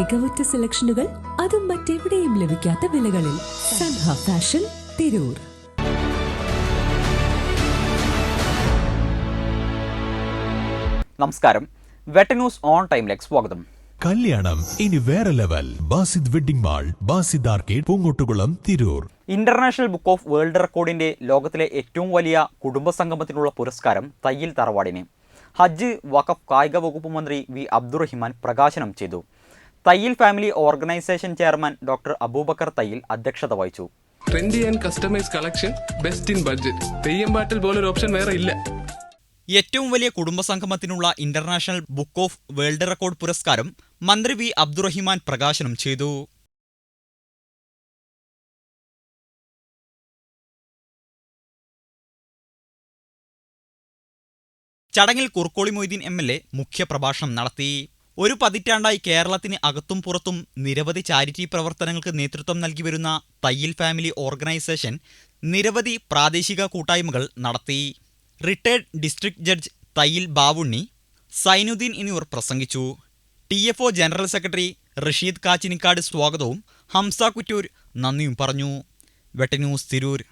മികവുറ്റ സെലക്ഷനുകൾ അതും മറ്റെവിടെയും ലഭിക്കാത്ത വിലകളിൽ സൻഹ ഫാഷൻ തിരൂർ. നമസ്കാരം. വെട്ട ന്യൂസ് ഓൺ ടൈമിലേക്ക് സ്വാഗതം. കല്യാണം ഇനി വേറെ level. Basid wedding mall Basid arcade Poongottukulam Tirur. International book of world റെക്കോർഡിന്റെ ലോകത്തിലെ ഏറ്റവും വലിയ കുടുംബ സംഗമത്തിനുള്ള പുരസ്കാരം തയ്യിൽ തറവാടിന്. ഹജ്ജ് വഖഫ് കായിക വകുപ്പ് മന്ത്രി വി അബ്ദുറഹിമാൻ പ്രകാശനം ചെയ്തു. Thayyil family organisation chairman doctor Aboobacker Thayyil അധ്യക്ഷത വഹിച്ചു. Trendy and customise collection best in budget Theyyam പാട്ടിൽ പോലൊരു ഓപ്ഷൻ വേറെ ഇല്ല. ഏറ്റവും വലിയ കുടുംബ സംഗമത്തിനുള്ള international book of world record പുരസ്കാരം മന്ത്രി വി അബ്ദുറഹിമാൻ പ്രകാശനം ചെയ്തു. ചടങ്ങിൽ Kurukkoli Moideen M L A മുഖ്യപ്രഭാഷണം നടത്തി. ഒരു പതിറ്റാണ്ടായി കേരളത്തിന് അകത്തും പുറത്തും നിരവധി ചാരിറ്റി പ്രവർത്തനങ്ങൾക്ക് നേതൃത്വം നൽകി വരുന്ന തയ്യിൽ ഫാമിലി ഓർഗനൈസേഷൻ നിരവധി പ്രാദേശിക കൂട്ടായ്മകൾ നടത്തി. Retired district judge Thayyil Bavunni Zainuddin എന്നിവർ പ്രസംഗിച്ചു. T F O general secretary Rasheed Kachinikkad സ്വാഗതവും ഹംസ കുറ്റൂർ നന്ദിയും പറഞ്ഞു. വെട്ടന്യൂസ് തിരൂർ.